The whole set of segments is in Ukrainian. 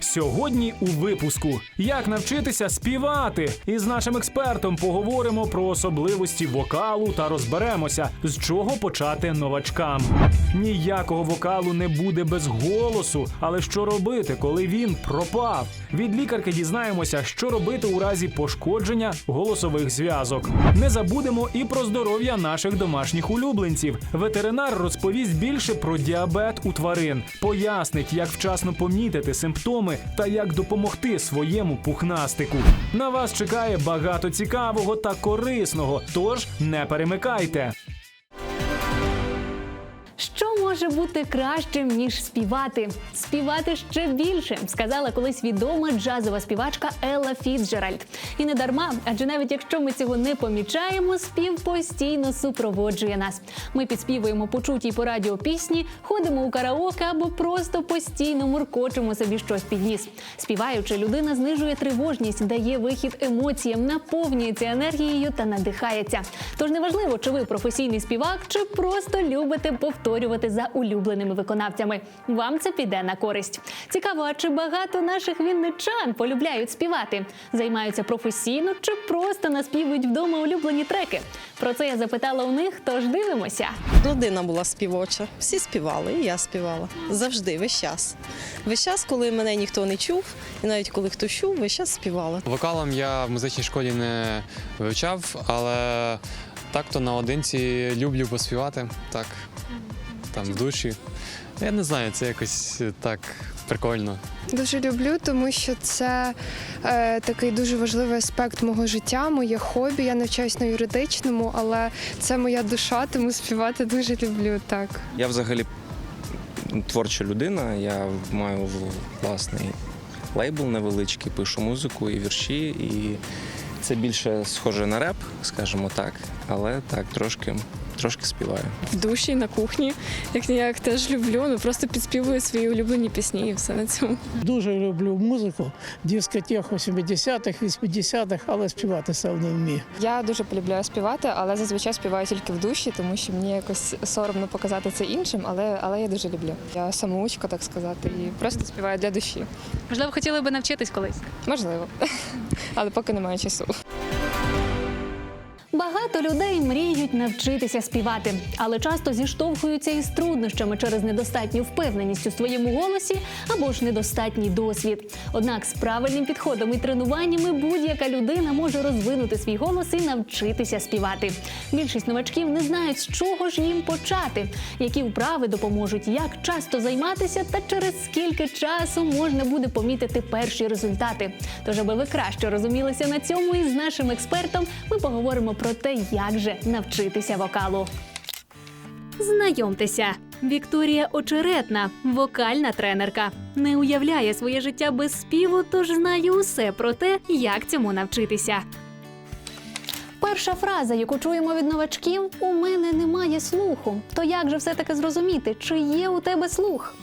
Сьогодні у випуску як навчитися співати. Із нашим експертом поговоримо про особливості вокалу та розберемося, з чого почати новачкам. Ніякого вокалу не буде без голосу, але що робити, коли він пропав? Від лікарки дізнаємося, що робити у разі пошкодження голосових зв'язок. Не забудемо і про здоров'я наших домашніх улюбленців. Ветеринар розповість більше про діабет у тварин, пояснить, як вчасно помітити симптоми та як допомогти своєму пухнастику. На вас чекає багато цікавого та корисного, тож не перемикайте. Може бути кращим ніж співати? Співати ще більше, сказала колись відома джазова співачка Елла Фіцджеральд. І не дарма, адже навіть якщо ми цього не помічаємо, спів постійно супроводжує нас. Ми підспівуємо почуті по радіо пісні, ходимо у караоке або просто постійно муркочемо собі щось під ніс. Співаючи, людина знижує тривожність, дає вихід емоціям, наповнюється енергією та надихається. Тож неважливо, чи ви професійний співак, чи просто любите повторювати за улюбленими виконавцями. Вам це піде на користь. Цікаво, а чи багато наших вінничан полюбляють співати, займаються професійно чи просто наспівують вдома улюблені треки? Про це я запитала у них, тож дивимося. Родина була співоча. Всі співали, і я співала. Завжди, весь час. Весь час, коли мене ніхто не чув, і навіть коли хтось чув, весь час співала. Вокалом я в музичній школі не вивчав, але так то наодинці люблю поспівати. Так, там в душі. Я не знаю, це якось так прикольно. Дуже люблю, тому що це е, такий дуже важливий аспект мого життя, моє хобі. Я навчаюсь на юридичному, але це моя душа, тому співати дуже люблю. Так. Я взагалі творча людина, я маю власний лейбл невеличкий, пишу музику і вірші, і це більше схоже на реп, скажімо так, але так, трошки, трошки співаю. в душі, на кухні. Як ніяк теж люблю, ну просто підспівую свої улюблені пісні і все на цьому. Дуже люблю музику, дискотех 80-х, 80-х, але співати сам не вмію. Я дуже полюбляю співати, але зазвичай співаю тільки в душі, тому що мені якось соромно показати це іншим, але, але я дуже люблю. Я самоучка, так сказати, і просто співаю для душі. Можливо, хотіли би навчитись колись. Можливо, але поки немає часу. Багато людей мріють навчитися співати, але часто зіштовхуються із труднощами через недостатню впевненість у своєму голосі або ж недостатній досвід. Однак з правильним підходом і тренуваннями будь-яка людина може розвинути свій голос і навчитися співати. Більшість новачків не знають, з чого ж їм почати, які вправи допоможуть, як часто займатися та через скільки часу можна буде помітити перші результати. Тож, аби ви краще розумілися на цьому, і з нашим експертом ми поговоримо про те, як же навчитися вокалу. Знайомтеся, Вікторія Очеретна, вокальна тренерка. Не уявляє своє життя без співу, тож знає усе про те, як цьому навчитися. Перша фраза, яку чуємо від новачків: у мене немає слуху. То як же все-таки зрозуміти, чи є у тебе слух?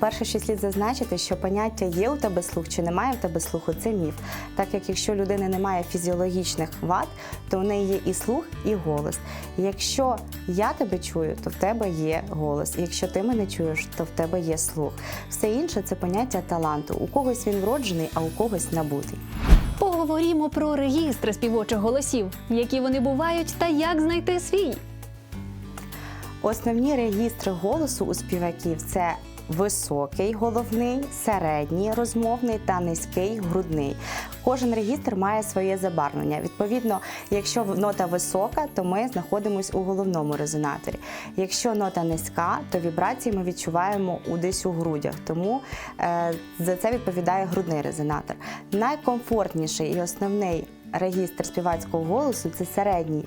Перше, що слід зазначити, що поняття є у тебе слух чи немає в тебе слуху, це міф. Так як якщо людини немає фізіологічних вад, то у неї є і слух, і голос. І якщо я тебе чую, то в тебе є голос. І якщо ти мене чуєш, то в тебе є слух. Все інше це поняття таланту. У когось він вроджений, а у когось набутий. Поговоримо про регістри співочих голосів, які вони бувають та як знайти свій. Основні регістри голосу у співаків це високий головний, середній розмовний та низький грудний. Кожен регістр має своє забарвлення. Відповідно, якщо нота висока, то ми знаходимося у головному резонаторі. Якщо нота низька, то вібрації ми відчуваємо у десь у грудях. Тому е, за це відповідає грудний резонатор. Найкомфортніший і основний регістр співацького голосу це середній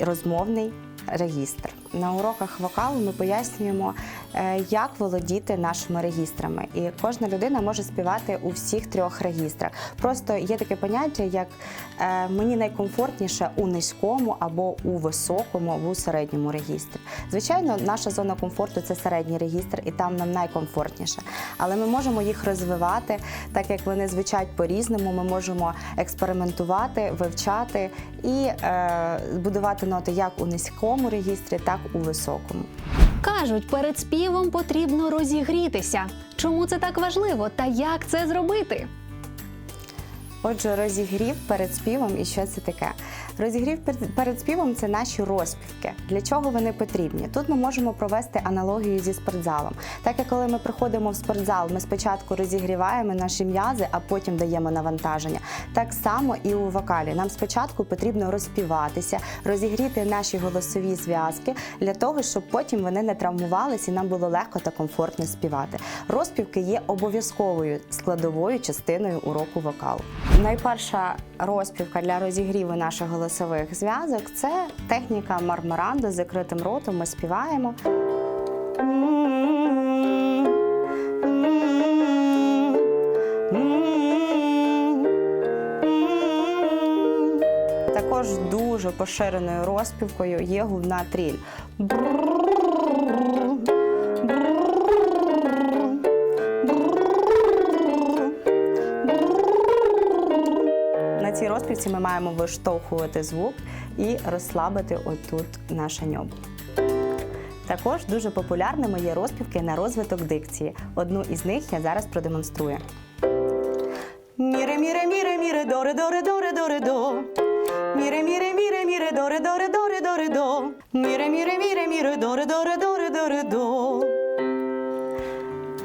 розмовний регістр. На уроках вокалу ми пояснюємо, е, як володіти нашими регістрами. І кожна людина може співати у всіх трьох регістрах. Просто є таке поняття, як е, мені найкомфортніше у низькому або у високому, або у середньому регістрі. Звичайно, наша зона комфорту це середній регістр, і там нам найкомфортніше. Але ми можемо їх розвивати, так як вони звучать по-різному. Ми можемо експериментувати, вивчати і е, будувати ноти як у низькому регістрі, так у високому. Кажуть, перед співом потрібно розігрітися. Чому це так важливо та як це зробити? Отже, розігрів перед співом і що це таке? Розігрів перед- співом це наші розпівки. Для чого вони потрібні? Тут ми можемо провести аналогію зі спортзалом. Так як коли ми приходимо в спортзал, ми спочатку розігріваємо наші м'язи, а потім даємо навантаження. Так само і у вокалі. Нам спочатку потрібно розпіватися, розігріти наші голосові зв'язки для того, щоб потім вони не травмувалися і нам було легко та комфортно співати. Розпівки є обов'язковою складовою частиною уроку вокалу. Найперша розпівка для розігріву наших голосових зв'язок це техніка мармаранда з закритим ротом. Ми співаємо. Також дуже поширеною розпівкою є губна тріль. На ми маємо виштовхувати звук і розслабити отут наше ньобо. Також дуже популярними є розпівки на розвиток дикції. Одну із них я зараз продемонструю. Міре, міре, міре, міре, доре, доре, доре, доре, до. Міре, міре, міре, міре, доре, доре, доре, доре, до. Міре, міре, міре, міре, доре, доре, доре, доре, до.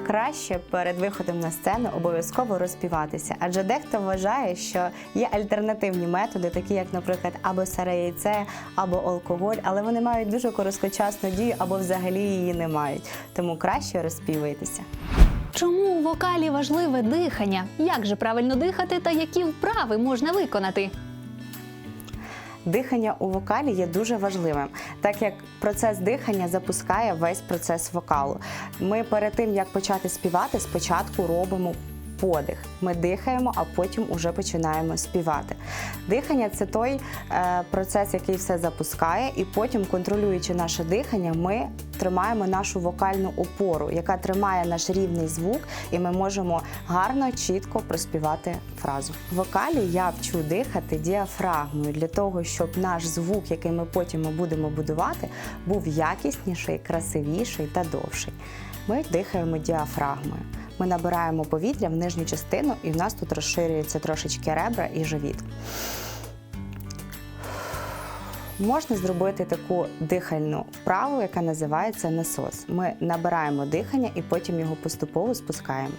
Краще перед виходом на сцену обов'язково розпіватися, адже дехто вважає, що є альтернативні методи, такі як, наприклад, або сире яйце, або алкоголь, але вони мають дуже короткочасну дію або взагалі її не мають. Тому краще розпівайтеся. Чому у вокалі важливе дихання? Як же правильно дихати та які вправи можна виконати? Дихання у вокалі є дуже важливим, так як процес дихання запускає весь процес вокалу. Ми перед тим як почати співати, спочатку робимо подих. Ми дихаємо, а потім уже починаємо співати. Дихання це той е, процес, який все запускає, і потім, контролюючи наше дихання, ми тримаємо нашу вокальну опору, яка тримає наш рівний звук, і ми можемо гарно, чітко проспівати фразу. В вокалі я вчу дихати діафрагмою для того, щоб наш звук, який ми потім будемо будувати, був якісніший, красивіший та довший. Ми дихаємо діафрагмою. Ми набираємо повітря в нижню частину, і в нас тут розширюється трошечки ребра і живіт. Можна зробити таку дихальну вправу, яка називається насос. Ми набираємо дихання і потім його поступово спускаємо.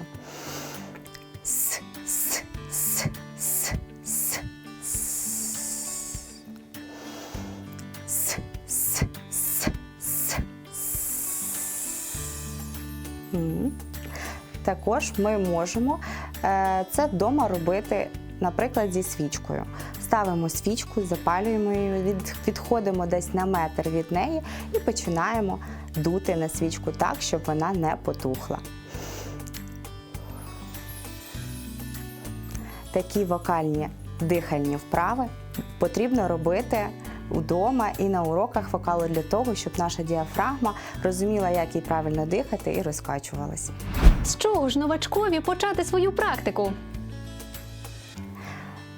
Також ми можемо е, це вдома робити, наприклад, зі свічкою. Ставимо свічку, запалюємо її, від, відходимо десь на метр від неї і починаємо дути на свічку так, щоб вона не потухла. Такі вокальні дихальні вправи потрібно робити вдома і на уроках вокалу для того, щоб наша діафрагма розуміла, як їй правильно дихати і розкачувалася. З чого ж новачкові почати свою практику?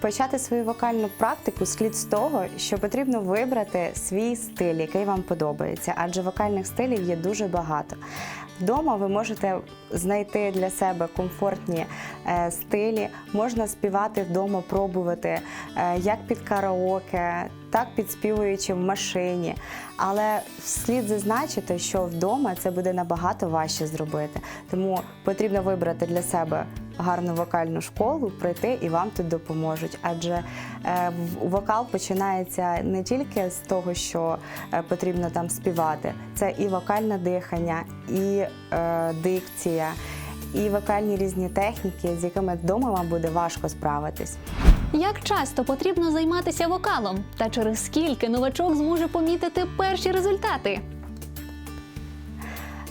Почати свою вокальну практику слід з того, що потрібно вибрати свій стиль, який вам подобається, адже вокальних стилів є дуже багато. Вдома ви можете знайти для себе комфортні е, стилі, можна співати вдома, пробувати е, як під караоке, так підспівуючи в машині. Але слід зазначити, що вдома це буде набагато важче зробити. Тому потрібно вибрати для себе гарну вокальну школу, прийти і вам тут допоможуть. Адже е, вокал починається не тільки з того, що е, потрібно там співати, це і вокальне дихання, і е, дикція, і вокальні різні техніки, з якими вдома вам буде важко справитись. Як часто потрібно займатися вокалом? Та через скільки новачок зможе помітити перші результати?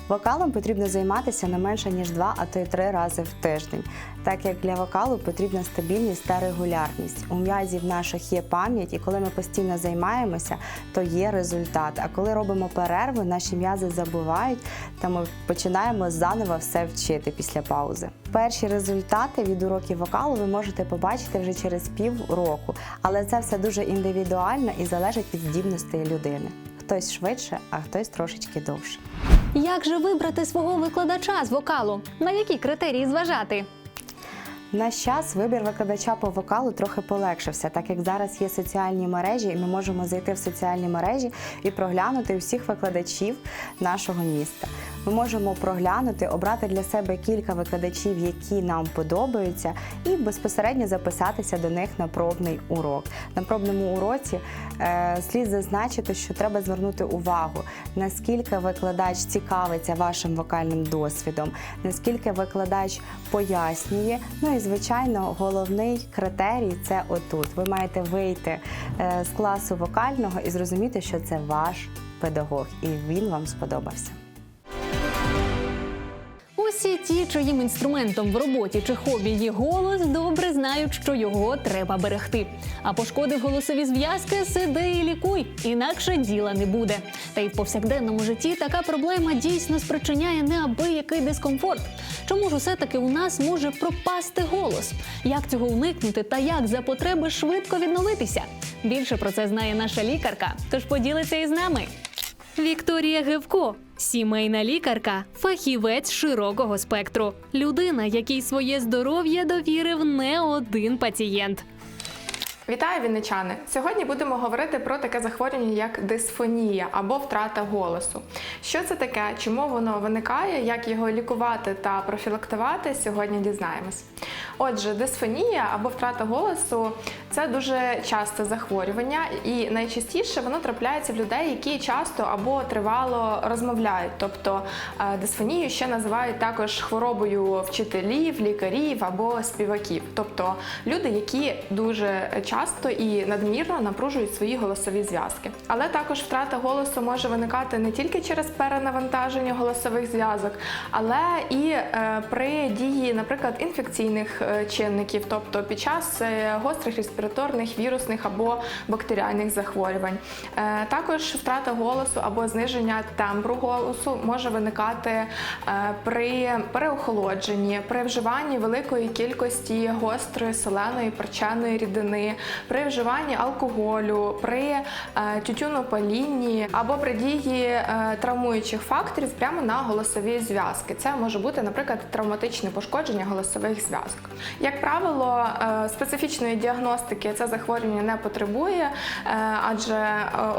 Вокалом потрібно займатися не менше ніж два, а то й три рази в тиждень, так як для вокалу потрібна стабільність та регулярність. У м'язів наших є пам'ять, і коли ми постійно займаємося, то є результат. А коли робимо перерви, наші м'язи забувають, та ми починаємо заново все вчити після паузи. Перші результати від уроків вокалу ви можете побачити вже через пів року, але це все дуже індивідуально і залежить від здібностей людини. Хтось швидше, а хтось трошечки довше. Як же вибрати свого викладача з вокалу? На які критерії зважати? Наш час вибір викладача по вокалу трохи полегшився, так як зараз є соціальні мережі, і ми можемо зайти в соціальні мережі і проглянути усіх викладачів нашого міста. Ми можемо проглянути, обрати для себе кілька викладачів, які нам подобаються, і безпосередньо записатися до них на пробний урок. На пробному уроці е, слід зазначити, що треба звернути увагу, наскільки викладач цікавиться вашим вокальним досвідом, наскільки викладач пояснює. Ну і звичайно, головний критерій це отут. Ви маєте вийти е, з класу вокального і зрозуміти, що це ваш педагог, і він вам сподобався. Усі ті, чиїм інструментом в роботі чи хобі є голос, добре знають, що його треба берегти. А пошкодив голосові зв'язки, сиди і лікуй, інакше діла не буде. Та й в повсякденному житті така проблема дійсно спричиняє неабиякий дискомфорт. Чому ж усе таки у нас може пропасти голос? Як цього уникнути та як за потреби швидко відновитися? Більше про це знає наша лікарка, тож поділиться із нами. Вікторія Гевко, сімейна лікарка, фахівець широкого спектру, людина, якій своє здоров'я довірив не один пацієнт. Вітаю, вінничани! Сьогодні будемо говорити про таке захворювання, як дисфонія або втрата голосу. Що це таке, чому воно виникає, як його лікувати та профілактувати, сьогодні дізнаємось. Отже, дисфонія або втрата голосу це дуже часте захворювання, і найчастіше воно трапляється в людей, які часто або тривало розмовляють. Тобто е, дисфонію ще називають також хворобою вчителів, лікарів або співаків, тобто люди, які дуже часто і надмірно напружують свої голосові зв'язки. Але також втрата голосу може виникати не тільки через перенавантаження голосових зв'язок, але і е, при дії, наприклад, інфекційних е, чинників, тобто під час е, гострих респіраторних, вірусних або бактеріальних захворювань. Також втрата голосу або зниження тембру голосу може виникати при переохолодженні, при вживанні великої кількості гострої соленої перченої рідини, при вживанні алкоголю, при е, тютюнопалінні або при дії е, травмуючих факторів прямо на голосові зв'язки. Це може бути, наприклад, травматичне пошкодження голосових зв'язок. Як правило, е, специфічної діагностики це захворювання не потребує, адже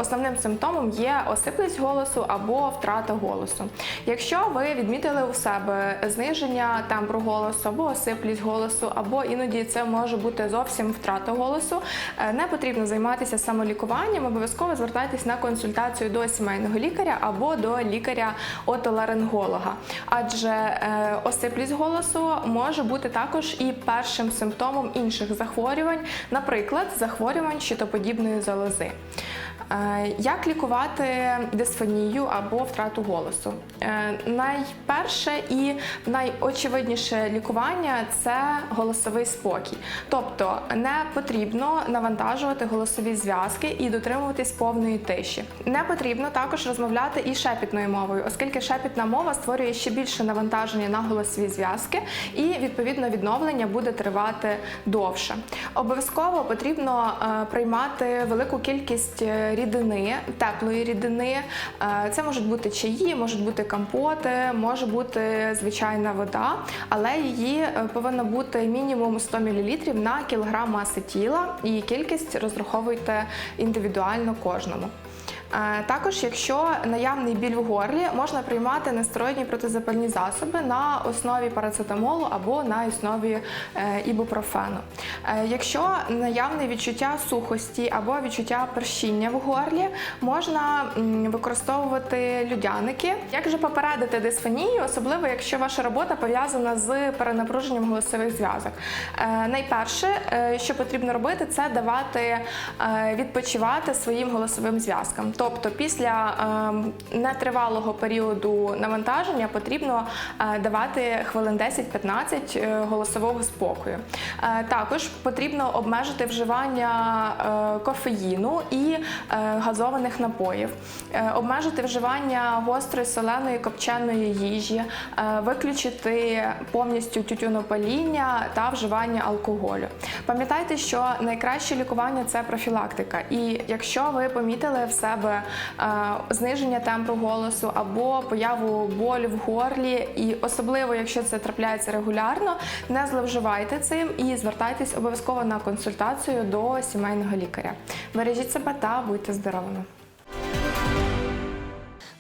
основним симптомом є осиплість голосу або втрата голосу. Якщо ви відмітили у себе зниження тембру голосу або осиплість голосу, або іноді це може бути зовсім втрата голосу, е, не потрібно займатися самолікуванням, обов'язково звертайтесь на консультацію до сімейного лікаря або до лікаря-отоларинголога. Адже е, осиплість голосу може бути також і першим симптомом інших захворювань, наприклад, захворювань щитоподібної залози. Е, Як лікувати дисфонію або втрату голосу? Найперше і найочевидніше лікування це голосовий спокій. Тобто не потрібно навантажувати голосові зв'язки і дотримуватись повної тиші. Не потрібно також розмовляти і шепітною мовою, оскільки шепітна мова створює ще більше навантаження на голосові зв'язки, і відповідно відновлення буде тривати довше. Обов'язково потрібно е, приймати велику кількість е, рідини, теплої рідини. Е, Це можуть бути чаї, можуть бути компоти, може бути звичайна вода, але її повинно бути мінімум 100 мл на кілограм маси тіла, і кількість розраховуйте індивідуально кожному. Е, Також, якщо наявний біль в горлі, можна приймати нестероїдні протизапальні засоби на основі парацетамолу або на основі е, ібупрофену. Е, Якщо наявне відчуття сухості або відчуття першіння в горлі, можна використовувати людяники. Як же попередити дисфонію, особливо якщо ваша робота пов'язана з перенапруженням голосових зв'язок? Найперше, що потрібно робити, це давати відпочивати своїм голосовим зв'язкам. Тобто, після е, нетривалого періоду навантаження потрібно е, давати хвилин 10-15 е, голосового спокою. Е, Також потрібно обмежити вживання кофеїну і газованих напоїв, обмежити вживання гострої соленої копченої їжі, виключити повністю тютюнопаління та вживання алкоголю. Пам'ятайте, що найкраще лікування це профілактика. І якщо ви помітили в себе себе зниження темпу голосу або появу болю в горлі. І особливо, якщо це трапляється регулярно, не зловживайте цим і звертайтесь обов'язково на консультацію до сімейного лікаря. Бережіть себе та будьте здоровими.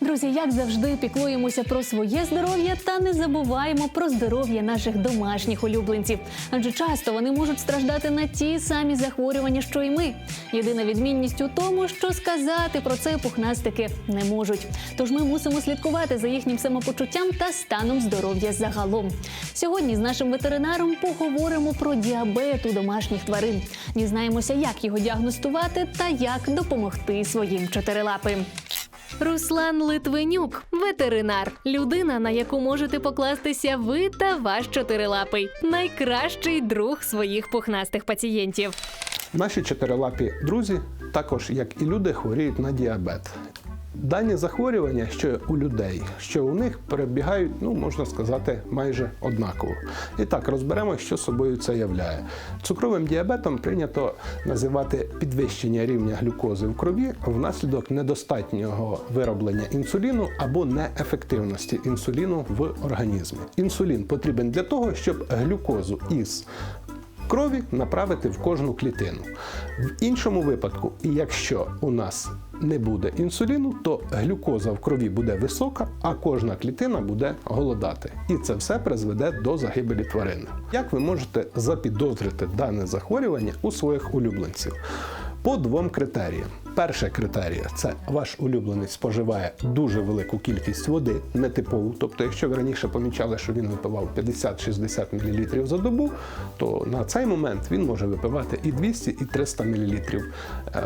Друзі, як завжди, піклуємося про своє здоров'я та не забуваємо про здоров'я наших домашніх улюбленців. Адже часто вони можуть страждати на ті самі захворювання, що й ми. Єдина відмінність у тому, що сказати про це пухнастики не можуть. Тож ми мусимо слідкувати за їхнім самопочуттям та станом здоров'я загалом. Сьогодні з нашим ветеринаром поговоримо про діабет у домашніх тварин. Дізнаємося, як його діагностувати та як допомогти своїм чотирилапим. Руслан Литвинюк, ветеринар, людина, на яку можете покластися ви та ваш чотирилапий, найкращий друг своїх пухнастих пацієнтів. Наші чотирилапі друзі, також як і люди, хворіють на діабет. Дані захворювання, що у людей, що у них перебігають, ну можна сказати, майже однаково. І так розберемо, що собою це являє. Цукровим діабетом прийнято називати підвищення рівня глюкози в крові внаслідок недостатнього вироблення інсуліну або неефективності інсуліну в організмі. Інсулін потрібен для того, щоб глюкозу із крові направити в кожну клітину. В іншому випадку, якщо у нас не буде інсуліну, то глюкоза в крові буде висока, а кожна клітина буде голодати. І це все призведе до загибелі тварини. Як ви можете запідозрити дане захворювання у своїх улюбленців? По двом критеріям. Перше критерія це ваш улюбленець споживає дуже велику кількість води, нетипову. Тобто, якщо ви раніше помічали, що він випивав 50-60 мл за добу, то на цей момент він може випивати і 200, і 300 мл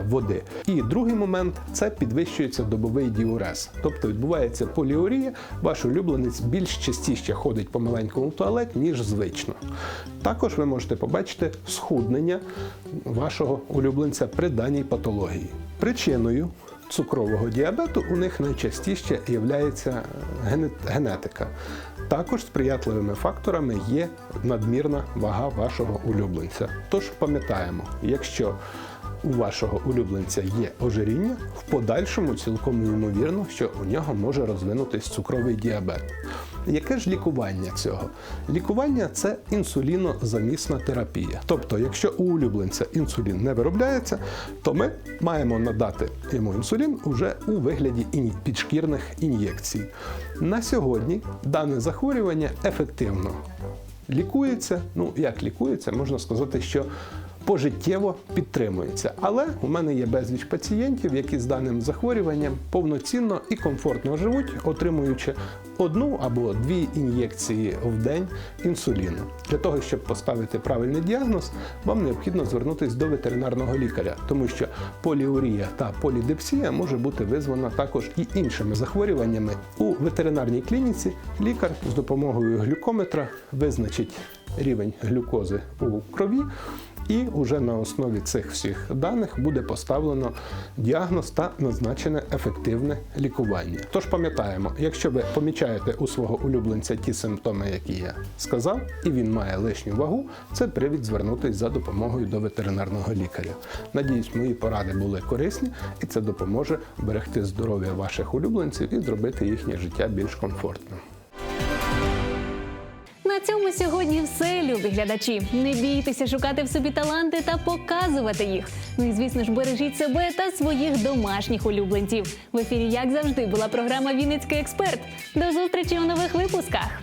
води. І другий момент це підвищується добовий діурез. Тобто відбувається поліурія, ваш улюбленець більш частіше ходить по маленькому туалеті, ніж звично. Також ви можете побачити схуднення вашого улюбленця при даній патології. Причиною цукрового діабету у них найчастіше є генетика. Також сприятливими факторами є надмірна вага вашого улюбленця. Тож пам'ятаємо, якщо у вашого улюбленця є ожиріння, в подальшому цілком ймовірно, що у нього може розвинутись цукровий діабет. Яке ж лікування цього? Лікування це інсулінозамісна терапія. Тобто, якщо у улюбленця інсулін не виробляється, то ми маємо надати йому інсулін уже у вигляді підшкірних ін'єкцій. На сьогодні дане захворювання ефективно лікується. Ну, як лікується, можна сказати, що пожиттєво підтримується. Але у мене є безліч пацієнтів, які з даним захворюванням повноцінно і комфортно живуть, отримуючи одну або дві ін'єкції в день інсуліну. Для того, щоб поставити правильний діагноз, вам необхідно звернутися до ветеринарного лікаря, тому що поліурія та полідипсія може бути визвана також і іншими захворюваннями. У ветеринарній клініці лікар з допомогою глюкометра визначить рівень глюкози у крові. І вже на основі цих всіх даних буде поставлено діагноз та назначене ефективне лікування. Тож пам'ятаємо, якщо ви помічаєте у свого улюбленця ті симптоми, які я сказав, і він має лишню вагу, це привід звернутися за допомогою до ветеринарного лікаря. Надіюсь, мої поради були корисні, і це допоможе берегти здоров'я ваших улюбленців і зробити їхнє життя більш комфортним. Цьому сьогодні все, любі глядачі. Не бійтеся шукати в собі таланти та показувати їх. Ну і звісно ж, бережіть себе та своїх домашніх улюбленців. В ефірі, як завжди, була програма Вінницький експерт. До зустрічі у нових випусках.